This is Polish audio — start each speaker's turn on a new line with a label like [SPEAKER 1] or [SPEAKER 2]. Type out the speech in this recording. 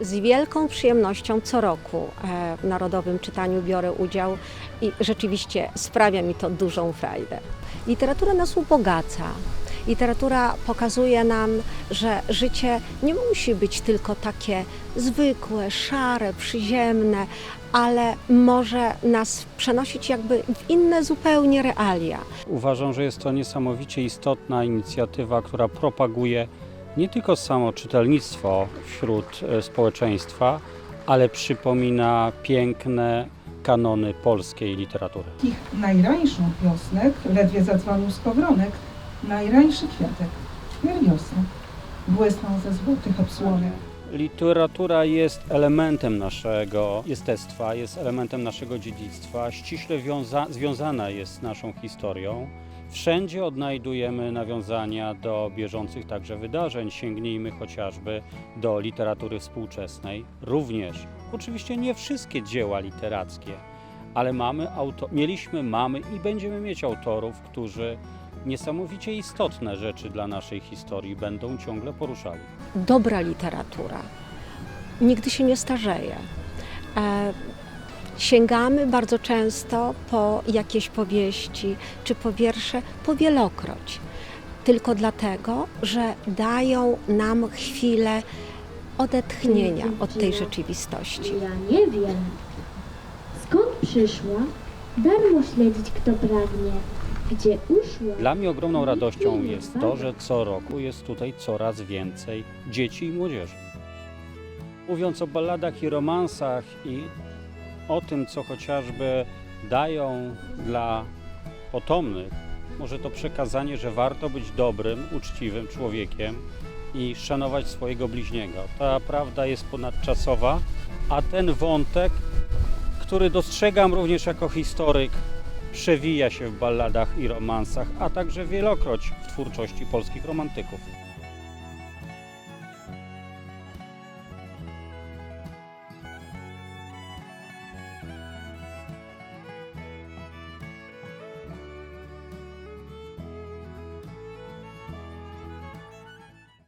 [SPEAKER 1] z wielką przyjemnością co roku e, w Narodowym Czytaniu biorę udział i rzeczywiście sprawia mi to dużą frajdę. Literatura nas ubogaca. Literatura pokazuje nam, że życie nie musi być tylko takie zwykłe, szare, przyziemne, ale może nas przenosić jakby w inne zupełnie realia.
[SPEAKER 2] Uważam, że jest to niesamowicie istotna inicjatywa, która propaguje nie tylko samo czytelnictwo wśród e, społeczeństwa, ale przypomina piękne kanony polskiej literatury.
[SPEAKER 3] Ich najrańszą piosenek, ledwie zadzwonił skowronek, najrańszy kwiatek, wierniosek, błysnął ze złotych obsłonek.
[SPEAKER 2] Literatura jest elementem naszego jestestwa, jest elementem naszego dziedzictwa, ściśle wiąza- związana jest z naszą historią. Wszędzie odnajdujemy nawiązania do bieżących także wydarzeń. Sięgnijmy chociażby do literatury współczesnej. Również, oczywiście nie wszystkie dzieła literackie, ale mamy auto- mieliśmy, mamy i będziemy mieć autorów, którzy niesamowicie istotne rzeczy dla naszej historii będą ciągle poruszali.
[SPEAKER 1] dobra literatura nigdy się nie starzeje. E, sięgamy bardzo często po jakieś powieści czy po wiersze powielokroć, tylko dlatego, że dają nam chwilę odetchnienia od tej rzeczywistości.
[SPEAKER 4] Ja nie wiem, skąd przyszła, darmo śledzić kto pragnie, gdzie uszła.
[SPEAKER 2] Dla mnie ogromną radością jest to, że co roku jest tutaj coraz więcej dzieci i młodzieży. Mówiąc o balladach i romansach i o tym, co chociażby dają dla potomnych, może to przekazanie, że warto być dobrym, uczciwym człowiekiem i szanować swojego bliźniego. Ta prawda jest ponadczasowa, a ten wątek, który dostrzegam również jako historyk, przewija się w balladach i romansach, a także wielokroć w twórczości polskich romantyków.